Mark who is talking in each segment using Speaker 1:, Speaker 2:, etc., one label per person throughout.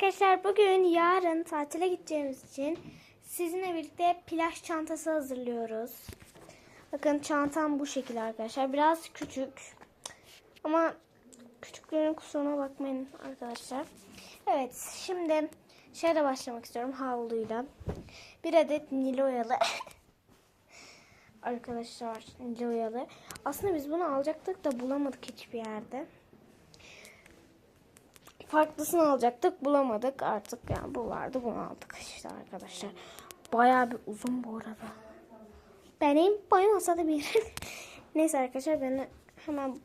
Speaker 1: arkadaşlar bugün yarın tatile gideceğimiz için sizinle birlikte plaj çantası hazırlıyoruz. Bakın çantam bu şekilde arkadaşlar. Biraz küçük. Ama küçüklüğünün kusuruna bakmayın arkadaşlar. Evet şimdi şeyle başlamak istiyorum havluyla. Bir adet Niloyalı. arkadaşlar Niloyalı. Aslında biz bunu alacaktık da bulamadık hiçbir yerde farklısını alacaktık bulamadık artık yani bu vardı bunu aldık işte arkadaşlar bayağı bir uzun bu arada benim boyum olsa da bir neyse arkadaşlar ben hemen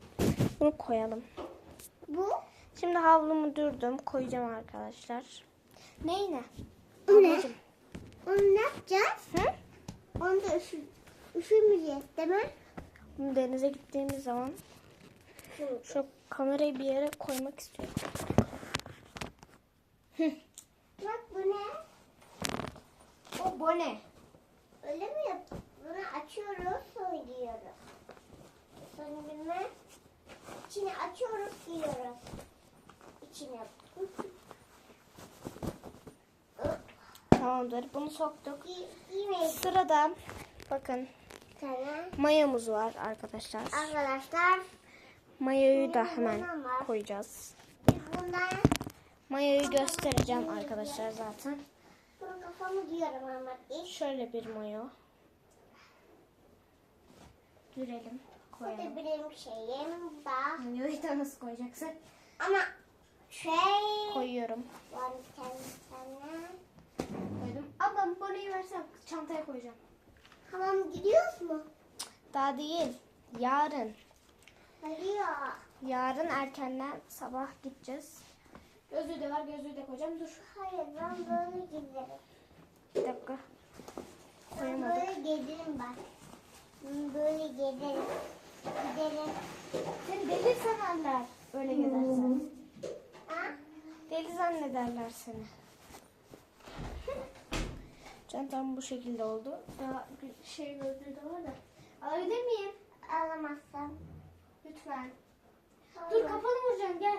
Speaker 1: bunu koyalım
Speaker 2: Bu
Speaker 1: şimdi havlumu dürdüm koyacağım arkadaşlar neyine
Speaker 2: ne?
Speaker 1: Ablacığım.
Speaker 2: Onu ne yapacağız?
Speaker 1: Hı?
Speaker 2: Onu da üşü, üşümeyeceğiz değil mi?
Speaker 1: Denize gittiğimiz zaman şu kamerayı bir yere koymak istiyorum
Speaker 2: Bak bu ne?
Speaker 1: o bone
Speaker 2: Öyle mi yap? Bunu açıyoruz sonra giyiyoruz. Sonra bilmem. İçini açıyoruz giyiyoruz. İçine.
Speaker 1: tamamdır bunu soktuk
Speaker 2: Giy, giymeyiz.
Speaker 1: sırada bakın
Speaker 2: Sana.
Speaker 1: mayamız var arkadaşlar
Speaker 2: Arkadaşlar
Speaker 1: Mayoyu da hemen koyacağız.
Speaker 2: biz bundan
Speaker 1: Mayoyu göstereceğim arkadaşlar zaten.
Speaker 2: kafamı giyiyorum ama.
Speaker 1: Şöyle bir mayo. Dürelim.
Speaker 2: Bu
Speaker 1: Koyalım.
Speaker 2: da benim şeyim da.
Speaker 1: Mayoyu da nasıl koyacaksın?
Speaker 2: Ama şey
Speaker 1: Koyuyorum.
Speaker 2: var bir tane sana.
Speaker 1: Koydum. Ablam boneyi versen çantaya koyacağım.
Speaker 2: Tamam gidiyoruz mu?
Speaker 1: Daha değil. Yarın.
Speaker 2: Ya.
Speaker 1: Yarın erkenden sabah gideceğiz. Gözlüğü de var. Gözlüğü de koyacağım. Dur.
Speaker 2: Hayır ben böyle giderim.
Speaker 1: Bir dakika.
Speaker 2: Ben
Speaker 1: Koyamadık.
Speaker 2: böyle gelirim bak. Ben böyle gelirim. Giderim.
Speaker 1: Seni deli sanarlar. Öyle gezersen.
Speaker 2: Ha?
Speaker 1: Deli zannederler seni. Çantam bu şekilde oldu. Daha bir şey gözlüğü de var da. Alabilir miyim?
Speaker 2: Alamazsam.
Speaker 1: Lütfen. Dur kafanı vuracağım gel.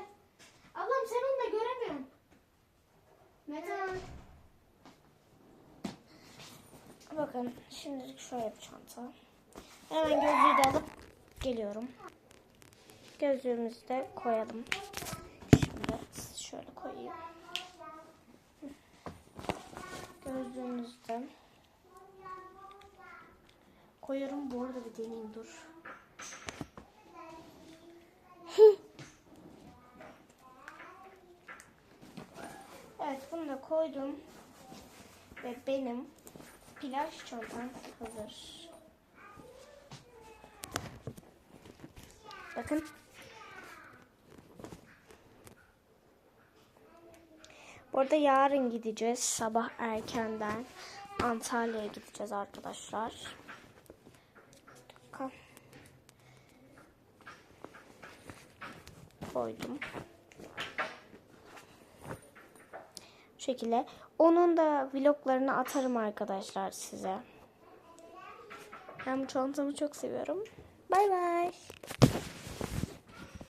Speaker 1: Ablam sen onu da göremiyorsun. Metan. Bakın şimdilik şöyle bir çanta. Hemen gözlüğü de alıp geliyorum. Gözlüğümüzü de koyalım. Şimdi şöyle koyayım. Gözlüğümüzü de koyuyorum. Bu arada bir deneyeyim dur. Evet bunu da koydum. Ve benim plaj çantam hazır. Bakın. Bu arada yarın gideceğiz sabah erkenden. Antalya'ya gideceğiz arkadaşlar. Koydum. Bu şekilde. Onun da vloglarını atarım arkadaşlar size. Ben bu çantamı çok seviyorum. Bay bay.